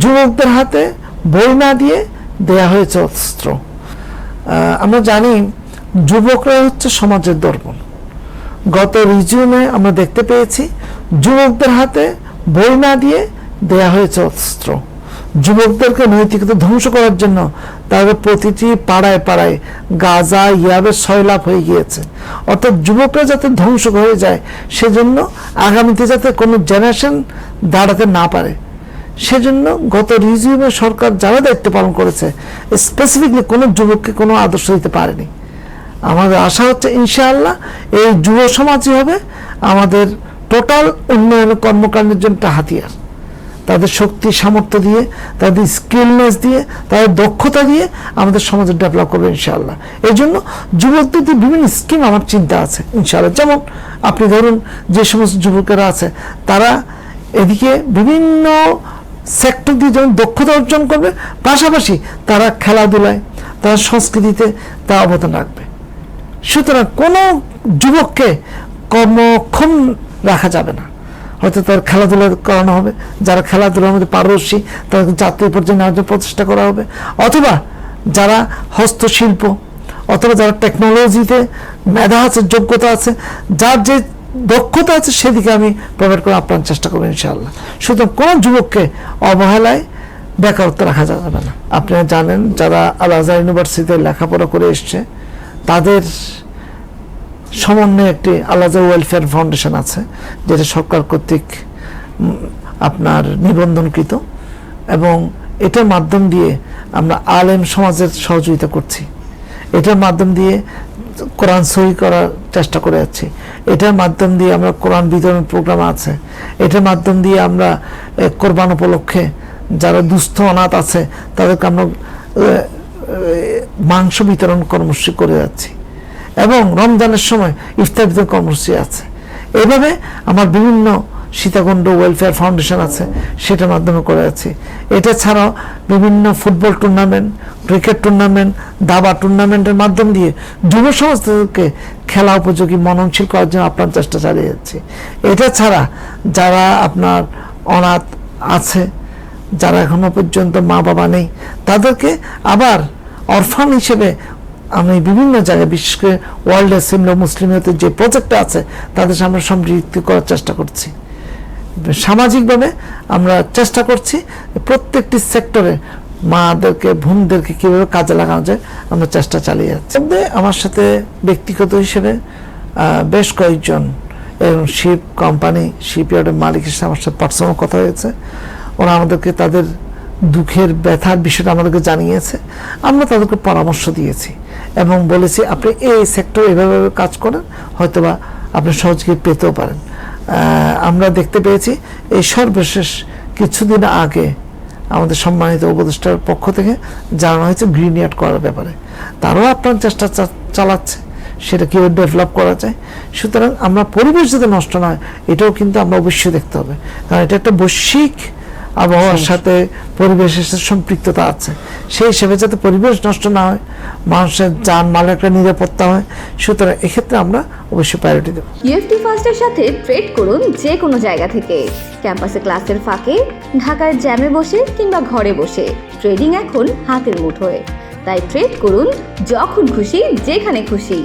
যুবকদের হাতে বই না দিয়ে দেয়া হয়েছে অস্ত্র। আমরা জানি যুবকরা হচ্ছে সমাজের দর্পণ। গত রিজিউমে আমরা দেখতে পেয়েছি যুবকদের হাতে বই না দিয়ে দেয়া হয়েছে অস্ত্র। যুবকদেরকে নৈতিকতা ধ্বংস করার জন্য তাদের প্রতিটি পাড়ায় পাড়ায় গাজা, ইয়াবের সয়লাভ হয়ে গিয়েছে। অর্থাৎ যুবকরা যাতে ধ্বংস হয়ে যায়, সেজন্য আগামীতে যাতে কোনো জেনারেশন দাঁড়াতে না পারে সেজন্য গত রিজিউমে সরকার যারা দায়িত্ব পালন করেছে স্পেসিফিকলি কোনো যুবককে কোনো আদর্শ দিতে পারেনি। আমাদের আশা হচ্ছে ইনশাআল্লাহ এই যুব সমাজই হবে আমাদের টোটাল উন্নয়ন কর্মকাণ্ডের জন্য একটা হাতিয়ার। তাদের শক্তি, সামর্থ্য দিয়ে, তাদের স্কিলনেস দিয়ে, তাদের দক্ষতা দিয়ে আমাদের সমাজে ডেভেলপ করবে ইনশাআল্লাহ। এই জন্য যুবকদের বিভিন্ন স্কিম আমার চিন্তা আছে ইনশাআল্লাহ। যেমন আপনি ধরুন যে সমস্ত যুবকেরা আছে, তারা এদিকে বিভিন্ন সেক্টর দিয়ে যেমন দক্ষতা অর্জন করবে, পাশাপাশি তারা খেলাধুলায়, তারা সংস্কৃতিতে তা অবদান রাখবে। সুতরাং কোনো যুবককে কর্মক্ষম রাখা যাবে না। হয়তো তার খেলাধুলা করানো হবে, যারা খেলাধুলার মধ্যে পারদর্শী, তাদেরকে জাতীয় পর্যায়ে নেওয়ার জন্য প্রচেষ্টা করা হবে। অথবা যারা হস্তশিল্প, অথবা যারা টেকনোলজিতে মেধা আছে, যোগ্যতা আছে, যার যে দক্ষতা আছে সেদিকে আমি প্রভাইড করে আপ্রাণ চেষ্টা করব ইনশাআল্লাহ। সুতরাং কোনো যুবককে অবহেলায় বেকারত্ব রাখা যাবে না। আপনারা জানেন, যারা আল আজহার ইউনিভার্সিটিতে লেখাপড়া করে এসছে, তাদের সমন্বয়ে একটি আলাদা ওয়েলফেয়ার ফাউন্ডেশন আছে, যেটা সরকার কর্তৃক আপনার নিবন্ধনকৃত এবং এটার মাধ্যম দিয়ে আমরা আলেম সমাজের সহযোগিতা করছি। এটার মাধ্যম দিয়ে কোরআন সহি করার চেষ্টা করে যাচ্ছি। এটার মাধ্যম দিয়ে আমরা কোরআন বিতরণ প্রোগ্রাম আছে। এটার মাধ্যম দিয়ে আমরা কোরবান উপলক্ষে যারা দুস্থ অনাথ আছে, তাদেরকে আমরা মাংস বিতরণ কর্মসূচি করে যাচ্ছি। এবং রমজানের সময় ইফতার বিতরণ কর্মসূচি আছে। এইভাবে আমার বিভিন্ন সীতাকুণ্ড ওয়েলফেয়ার ফাউন্ডেশন আছে, সেটার মাধ্যমে করে যাচ্ছি। এটা ছাড়াও বিভিন্ন ফুটবল টুর্নামেন্ট ক্রিকেট টুর্নামেন্ট দাবা টুর্নামেন্টের মাধ্যম দিয়ে যুব সমাজকে খেলা উপযোগী, মননশীল করার জন্য আপনার চেষ্টা চালিয়ে যাচ্ছি। এটা ছাড়া যারা আপনার অনাথ আছে, যারা এখনও পর্যন্ত মা বাবা নেই, তাদেরকে আবার অরফান হিসেবে আমি বিভিন্ন জায়গায়, বিশেষ করে ওয়ার্ল্ড অ্যাসেম্বলি মুসলিমতে যে প্রজেক্টটা আছে, তাদের সামনে সম্পৃক্তি করার চেষ্টা করছি। সামাজিকভাবে আমরা চেষ্টা করছি প্রত্যেকটি সেক্টরে মাদেরকে, ভূমদেরকে কীভাবে কাজে লাগানো যায়, আমরা চেষ্টা চালিয়ে যাচ্ছি। আমার সাথে ব্যক্তিগত হিসেবে বেশ কয়েকজন এবং শিপ কোম্পানি শিপইয়ার্ডের মালিকের সাথে আমার সাথে পার্সোনাল কথা হয়েছে। ওরা আমাদেরকে তাদের দুঃখের, ব্যথার বিষয়টা আমাদেরকে জানিয়েছে। আমরা তাদেরকে পরামর্শ দিয়েছি এবং বলেছি, আপনি এই সেক্টর এভাবে কাজ করেন, হয়তোবা আপনি সহজে পেতেও পারেন। আমরা দেখতে পেয়েছি, এই সর্বশেষ কিছুদিন আগে আমাদের সম্মানিত উপদেষ্টার পক্ষ থেকে জানানো হয়েছে গ্রিন ইয়ার্ড করার ব্যাপারে। তারাও আপনার চেষ্টা চালাচ্ছে, সেটা কীভাবে ডেভেলপ করা যায়। সুতরাং আমরা পরিবেশ যাতে নষ্ট না হয়, এটাও কিন্তু আমরা অবশ্যই দেখতে হবে। কারণ এটা একটা বৈশ্বিক আবহাওয়ার সাথে পরিবেশের সাথে সম্পৃক্ততা আছে। সেই হিসেবে যাতে পরিবেশ নষ্ট না হয় মানুষের যান মালের একটা নিরাপত্তা হয় সুতরাং এক্ষেত্রে আমরা অবশ্যই প্রায়োরিটি দেবো। ইউএফটি ফার্স্টের সাথে ট্রেড করুন যে কোনো জায়গা থেকে। ক্যাম্পাসে ক্লাসের ফাঁকে ঢাকার জ্যামে বসে কিংবা ঘরে বসে। ট্রেডিং এখন হাতের মুঠোয়। তাই ট্রেড করুন যখন খুশি যেখানে খুশি।